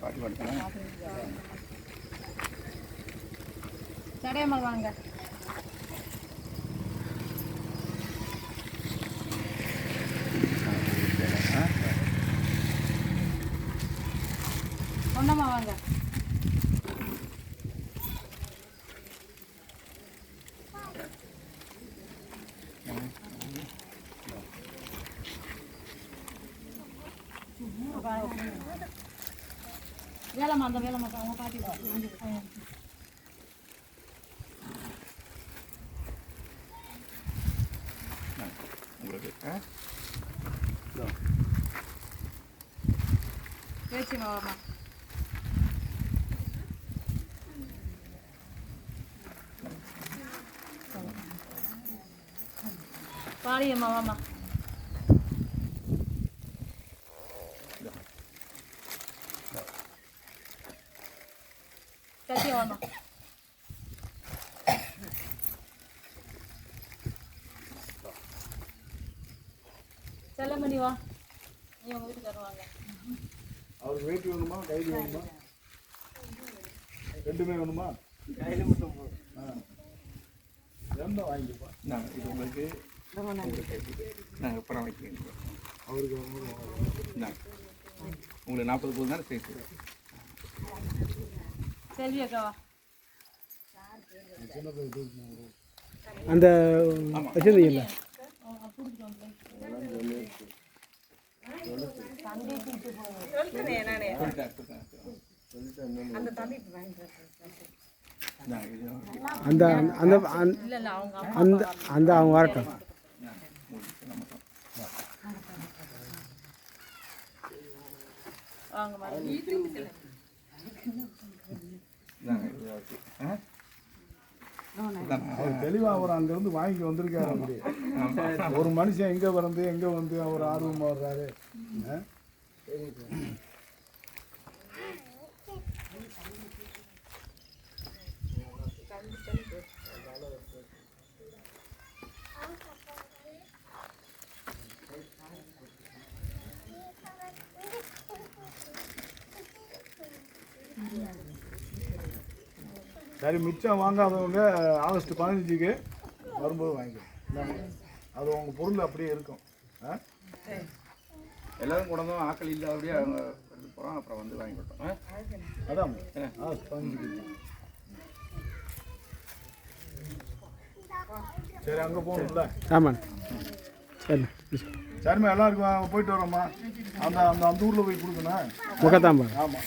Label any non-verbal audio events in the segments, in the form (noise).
பாட்டி படுத்தணும் சடையம்மல் வாங்க பொன்னம்மா வாங்க வேலைம்மா அந்த வேலைம்மா அவங்க பாட்டி பேச்சு வாமா. பாடியம்மா வாமா. வாமா செல்லமணி வா. நீ உங்க வீட்டுக்கு வருவாங்க. அவருக்கு வெயிட் வேணுமா? கைது வேணுமா? ரெண்டுமே வேணுமா? ஆ. எந்த வாங்கிப்பா. நாங்கள் இது உங்களுக்கு நாங்கள் அப்புறம் வைக்கிறீங்க அவருக்கு உங்களுக்கு நாற்பது போது தானே சேர்த்து? செல்வி அக்காவா அந்த வச்சிருந்தீங்கல்ல? அந்த அந்த அந்த அந்த அவங்க வரட்டும். வாங்க. மாதிரி அவர் தெளிவா அவர் அங்கிருந்து வாங்கி வந்திருக்காரு அப்படி. ஒரு மனுஷன் எங்க பிறந்து எங்க வந்து அவர் ஆர்வமா வர்றாரு சரி மிச்சம் வாங்காதவங்க ஆகஸ்ட் பதினஞ்சுக்கு வரும்போது வாங்கிக்கலாம் இந்தாங்க. அது உங்க பொருள் அப்படியே இருக்கும். ஆ? எல்லாரும் கொண்டு வந்தோம் ஆக்கள் இல்லை அப்படியே அவங்க எடுத்து போகிறோம் அப்புறம் வந்து வாங்கி கொடுத்தோம். ஆ? அதான். ஆகஸ்ட் பதினஞ்சுக்கு. சரி அங்கே போகணும்ல. ஆமாண்ண. சரி. சரிம்மா எல்லாருக்கும் போயிட்டு வரோம்மா. அந்த அந்த அந்த ஊரில் போய் கொடுக்கணும். முகத்தாம்பா ஆமாம்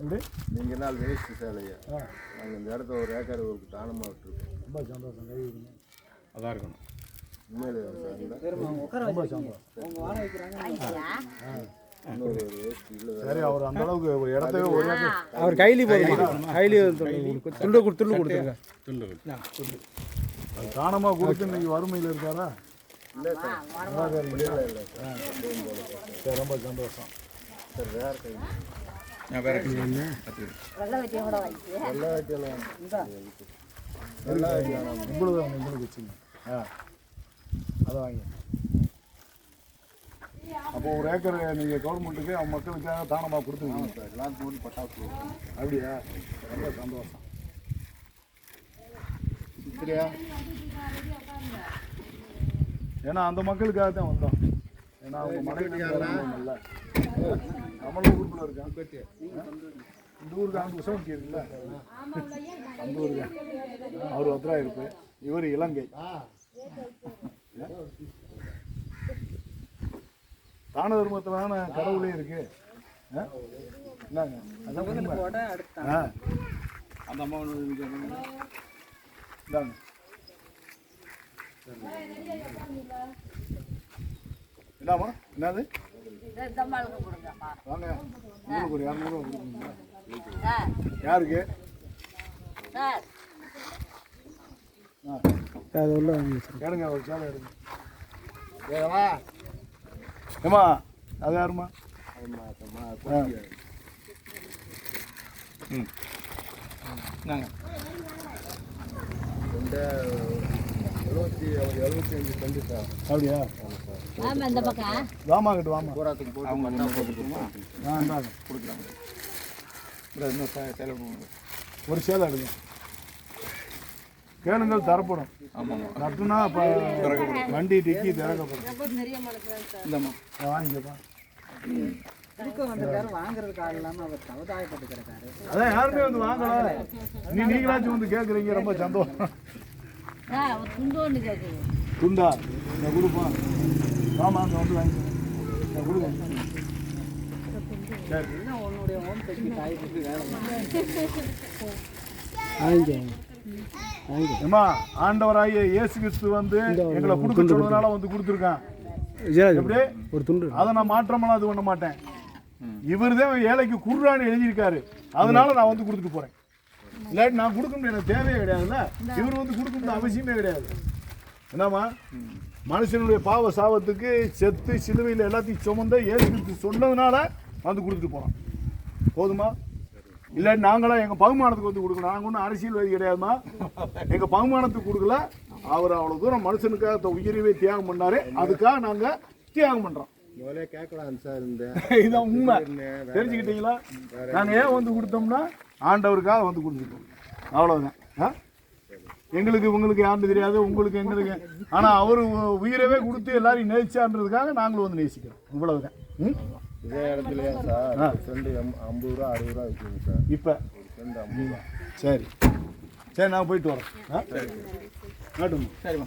எப்படி? நீங்கள் நாள் வேஸ்ட்டு சேலையை? நாங்கள் இந்த இடத்த ஒரு ஏக்கர் ஒரு தானமாக விட்டுருக்கோம். ரொம்ப சந்தோஷம் கை விடுங்க அதான் இருக்கணும். உண்மையிலே ரொம்ப சந்தோஷம். சரி. அவர் அந்த அளவுக்கு ஒரு இடத்தையே ஒரு அவர் கைலி போதுமா கைலி. துண்டு கொடு துண்டு கொடுத்துருங்க. அது தானமாக கொடுத்து இன்னைக்கு வறுமையில் இருக்காரா? இல்லை சார்? இல்லை சார். சரி ரொம்ப சந்தோஷம். சார் வேறு கை நான் எல்லா வெட்டியெல்லாம் எல்லா வெட்டியெல்லாம் உங்களுக்கு உங்களுக்கு வச்சுங்க ஆ அதை வாங்கி அப்போ ஒரு ஏக்கர் நீங்கள் கவர்மெண்ட்டுக்கு அவங்க மக்களுக்காக தானமாக கொடுத்துருக்கீங்க சார் எல்லாம் கூடி பட்டாசு அப்படியா ரொம்ப சந்தோஷம் சரியா ஏன்னா அந்த மக்களுக்காக தான் வந்தோம் ஏன்னா அவங்க மனைவி இல்ல நம்மளும் ஊருக்குள்ள இருக்கான். இந்த ஊருக்கு அங்கே உசவங்கி இருக்குல்ல அந்த ஊருக்கு அவர் ஒத்தரா இருப்பு இவர் இலங்கை. தான தர்மத்தில் தானே கடவுளே இருக்கு? என்னங்க? அதான். ஆ அந்த அம்மா இந்தாங்க. என்னம்மா? என்னது? யாருக்கு? சார். அது உள்ள எடுங்க ஒரு சேலை எடுங்க. ஏமா அது யாருமா ஆ. நாங்க எழுபத்தி எழுபத்தி அஞ்சு கண்டிப்பா அப்படியா? ஆமாம் இந்த பக்கம். வாமா கிட்ட வாமா. பூராத்துக்கு போட்டு அவங்க ஒன்றா போட்டுருமா ஆ இந்தாங்க. கொடுக்குறாங்க இந்த இன்னும் சேலை. ஒரு சேலை எடுங்க. கேளுங்கள் தரப்படும். நட்டுனா இப்போ வண்டி டிக்கி திறக்கப்படும். இந்தம்மா. வாங்கிக்கப்பா. அதான் யாருமே வந்து வாங்கல. நீ நீங்களாச்சும் வந்து கேட்குறீங்க ரொம்ப சந்தோஷம். ஒரு துண்டு ஒன்று கேட்குது துண்டா? இந்த கொடுப்பா. வாமா அங்கே வந்து வாங்கி இந்த கொடுங்க ஆண்டவராகிய இயேசு கிறிஸ்து வந்து எங்களை கொடுக்க சொன்னதுனால வந்து கொடுத்துருக்கான். எப்படி? ஒரு துண்டு. அதை நான் மாற்றமெல்லாம் இது பண்ண மாட்டேன். இவர் தான் ஏழைக்கு குர்ரான்னு எழுதியிருக்காரு. அதனால நான் வந்து கொடுத்துட்டு போறேன். இல்லாட்டி நான் கொடுக்கணும் எனக்கு தேவையே கிடையாதுல்ல? இவர் வந்து கொடுக்கணும் அவசியமே கிடையாது. என்னம்மா? மனுஷனுடைய பாவ சாபத்துக்கு செத்து சிலுவையில் எல்லாத்தையும் சுமந்த கிறிஸ்து சொன்னதுனால வந்து கொடுத்துட்டு போறோம். போதுமா? இல்லாட்டி நாங்களாம் எங்கள் பகுமானத்துக்கு வந்து கொடுக்கணும். நாங்கள் ஒன்றும் அரசியல்வாதி கிடையாதுமா? எங்கள் பகுமானத்துக்கு கொடுக்கல. அவர் அவ்வளோ தூரம் மனுஷனுக்காக தன் உயிரையே தியாகம் பண்ணாரு. அதுக்காக நாங்கள் தியாகம் பண்ணுறோம் முதலே கேட்கலாம் சார் இந்த (laughs) இதான் உண்மை. தெரிஞ்சுக்கிட்டீங்களா? நாங்கள் ஏன் வந்து கொடுத்தோம்னா ஆண்டவருக்காக வந்து கொடுத்துட்டோம். அவ்வளோதான் ஆ? எங்களுக்கு உங்களுக்கு யாருன்னு தெரியாது உங்களுக்கு எங்களுக்கு ஆனால் அவர் உயிரவே கொடுத்து எல்லாரையும் நேசிச்சான்றதுக்காக நாங்களும் வந்து நேசிக்கிறோம். இவ்வளவுதான். ம்? இதே இடத்துலயா சார்? செண்டு ஐம்பது ரூபா அறுபது ரூபா விற்குங்க சார். இப்போ? செண்டு ஐம்பது ரூபா. சரி. சரி நான் போயிட்டு வரேன். ஆ? நாட்டுமா சரிம்மா